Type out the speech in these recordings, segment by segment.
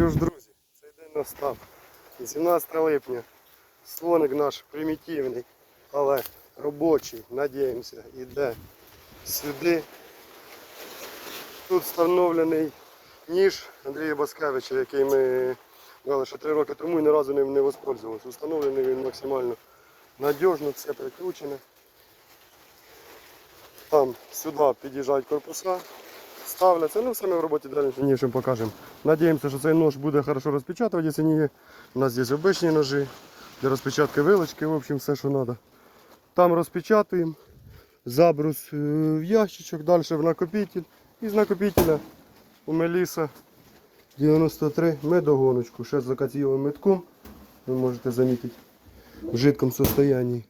Що ж, друзі, цей день настав. 18 липня. Слоник наш примітивний, але робочий, надіємося, йде сюди. Тут встановлений ніж Андрія Баскевича, який ми брали ще три роки тому і ні разу ним не воспользувалися. Встановлений він максимально надіжно, все прикручене. Там сюди під'їжджають корпуса, ставляться. Ну, все в роботі далі покажемо. Надіємося, що цей нож буде хорошо розпечатувати, якщо не. У нас є обичні ножі для розпечатки вилочки, в общем, все, що треба. Там розпечатуємо, забрус е, в ящичок, далі в накопитель. І з накопителя у Меліса 93 ми догоночку. Ще з закатівим метком, ви можете замітити в жидкому состоянии.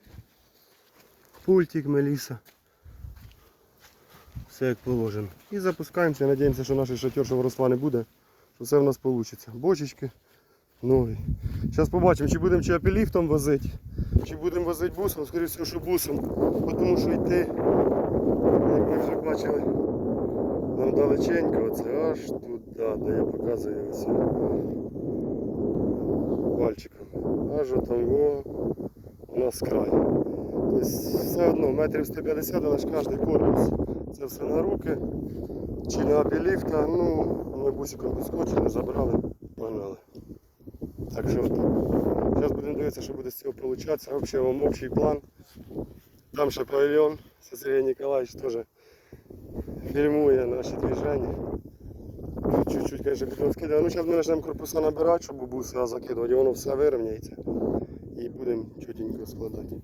Пультик Меліса. Все як положено. І запускаємося, надіємося, що наш шатер, що воросла не буде, що все в нас вийде. Бочечки нові. Зараз побачимо, чи будемо чи апеліфтом возити, чи будемо возити бусом, скоріше всього, що бусом. Тому що йти, як ми вже бачили, нам далеченько, оце аж туди, де я показую ось пальчиком. Аж отам во, у нас край. Тобто все одно метрів 150, але ж кожен корпус. Це все на руки. Чи на апеліфта, ну, ми бусиком підскочили, забрали, погнали. Так що от. Зараз будемо дивитися, що буде з цього получатися. Взагалі вам общий план. Там ще павільйон. Сергій Ніколаївич теж фільмує наші движення. Чуть-чуть, будемо скидати. Ну, зараз ми почнемо корпуса набирати, щоб буса закидувати, і воно все вирівняється. І будемо чутенько складати.